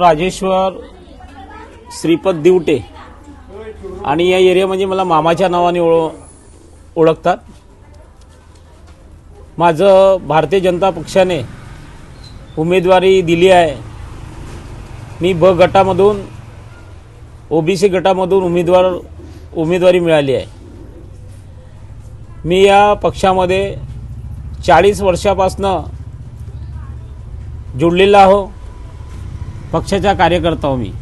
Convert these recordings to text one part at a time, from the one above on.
राजेश्वर श्रीपद दिवटे आणि या एरियामध्ये म्हणजे मला मामाच्या नावाने ओळ ओळखतात. माझं भारतीय जनता पक्षाने उमेदवारी दिली आहे. मी ब गटामधून ओबीसी गटामधून उमेदवार उमेदवारी मिळाली आहे. मी या पक्षामध्ये चाळीस वर्षापासनं जुडलेला आहो. पक्षाचा कार्यकर्ता हो मी.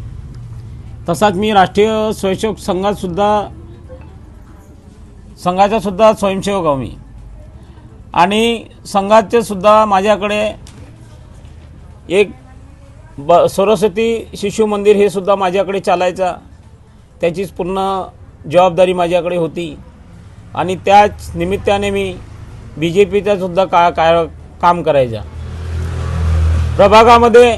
तसाच मी राष्ट्रीय स्वयंसेवक संघातसुद्धा संघाचासुद्धा स्वयंसेवक आहो मी. आणि संघाचेसुद्धा माझ्याकडे एक ब सरस्वती शिशु मंदिर हे सुद्धा माझ्याकडे चालायचा त्याचीच पूर्ण जबाबदारी माझ्याकडे होती. आणि त्याच निमित्ताने मी बी जे पीचासुद्धा का काय काम करायचा. प्रभागामध्ये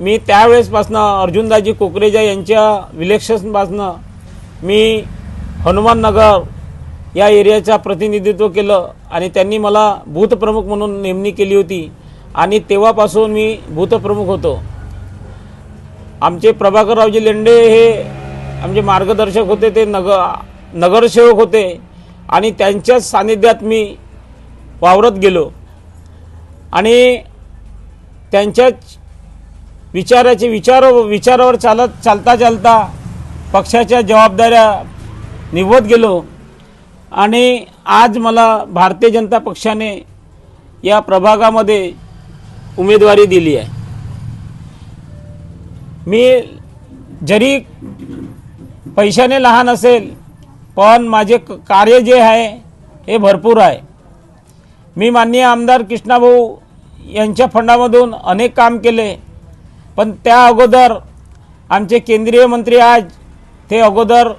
मी त्यावेळेसपासनं अर्जुनदाजी कोकरेजा यांच्या विलेक्शनपासनं मी हनुमाननगर या एरियाचा प्रतिनिधित्व केलं आणि त्यांनी मला बूथप्रमुख म्हणून नेमणी केली होती आणि तेव्हापासून मी बूथप्रमुख होतो. आमचे प्रभाकररावजी लेंडे हे आमचे मार्गदर्शक होते ते नग नगरसेवक होते. आणि त्यांच्याच सानिध्यात मी वावरत गेलो. आणि त्यांच्याच विचाराचे विचार विचारावर चालत चालता चालता पक्षाच्या जबाबदाऱ्या निभवत गेलो. आणि आज मला भारतीय जनता पक्षाने या प्रभागामध्ये उमेदवारी दिली आहे. मी जरी पैशाने लहान असेल पण माझे क- कार्य जे आहे हे भरपूर आहे. मी माननीय आमदार कृष्णाभाऊ यांच्या फंडामधून अनेक काम केले पण त्या अगोदर आमचे केंद्रीय मंत्री आज ते अगोदर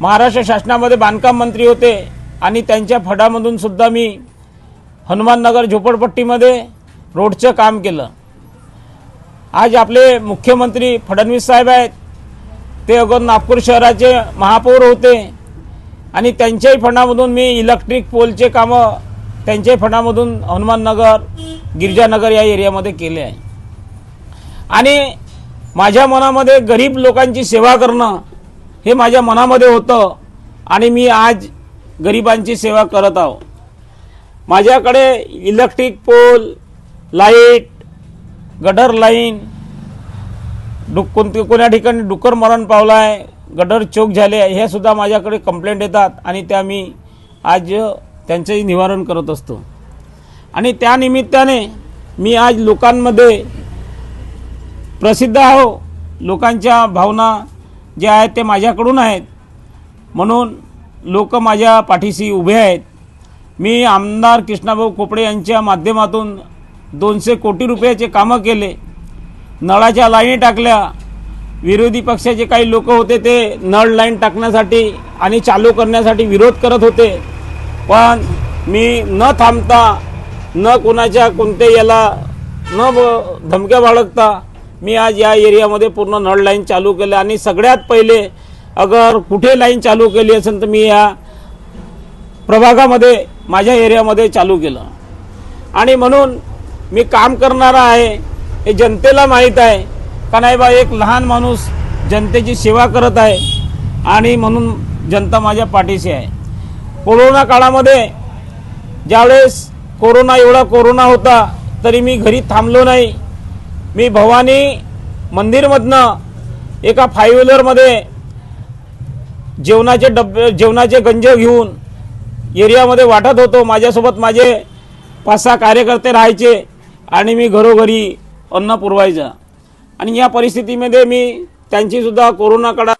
महाराष्ट्र शासनामध्ये बांधकाम मंत्री होते आणि त्यांच्या फंडामधून सुद्धा मी हनुमाननगर झोपडपट्टीमध्ये रोडचं काम केलं. आज आपले मुख्यमंत्री फडणवीस साहेब आहेत ते अगोदर नागपूर शहराचे महापौर होते. आणि त्यांच्याही फंडामधून मी इलेक्ट्रिक पोलचे कामं त्यांच्याही फंडामधून हनुमाननगर गिरजानगर या एरियामध्ये केले आहे. आणि माझ्या मनामध्ये गरीब लोकांची सेवा करणं हे माझ्या मनामध्ये होतं आणि मी आज गरिबांची सेवा करत आहो. माझ्याकडे electric pole light girder line डुक कोणते कोण्या ठिकाणी डुकर मरण पावलं आहे गडर चोक झाले आहे हे सुद्धा माझ्याकडे कंप्लेंट येतात आणि त्या मी आज त्यांचंही निवारण करत असतो. आणि त्यानिमित्ताने मी आज लोकांमध्ये प्रसिद्ध आहो. लोकांच्या भावना ज्या आहेत ते माझ्याकडून आहेत. म्हणून लोक माझ्या पाठीशी उभे आहेत. मी आमदार कृष्णाभाऊ खोपडे यांच्या माध्यमातून दोनशे कोटी रुपयाचे कामं केले. नळाच्या लाईनी टाकल्या. विरोधी पक्षाचे काही लोक होते ते नळ लाईन टाकण्यासाठी आणि चालू करण्यासाठी विरोध करत होते. पण मी न थांबता न कोणाच्या कोणत्या याला न धमक्या बाळगता मी आज या एरियामध्ये पूर्ण नळ लाईन चालू केलं आणि सगळ्यात पहिले अगर कुठे लाईन चालू केली असेल तर मी या प्रभागामध्ये माझ्या एरियामध्ये चालू केलं. आणि म्हणून मी काम करणारा आहे. हे जनतेला माहीत आहे. का नाही बा एक लहान माणूस जनतेची सेवा करत आहे आणि म्हणून जनता माझ्या पाठीशी आहे. कोरोना काळामध्ये ज्यावेळेस कोरोना एवढा कोरोना होता तरी मी घरी थांबलो नाही. मी भवानी मंदिरमधनं एका फाय व्हीलरमध्ये जेवणाचे डबे जेवणाचे गंज घेऊन एरियामध्ये वाटत होतो. माझ्यासोबत माझे पाच सहा कार्यकर्ते राहायचे आणि मी घरोघरी अन्न पुरवायचं. आणि या परिस्थितीमध्ये मी त्यांचीसुद्धा कोरोना काळात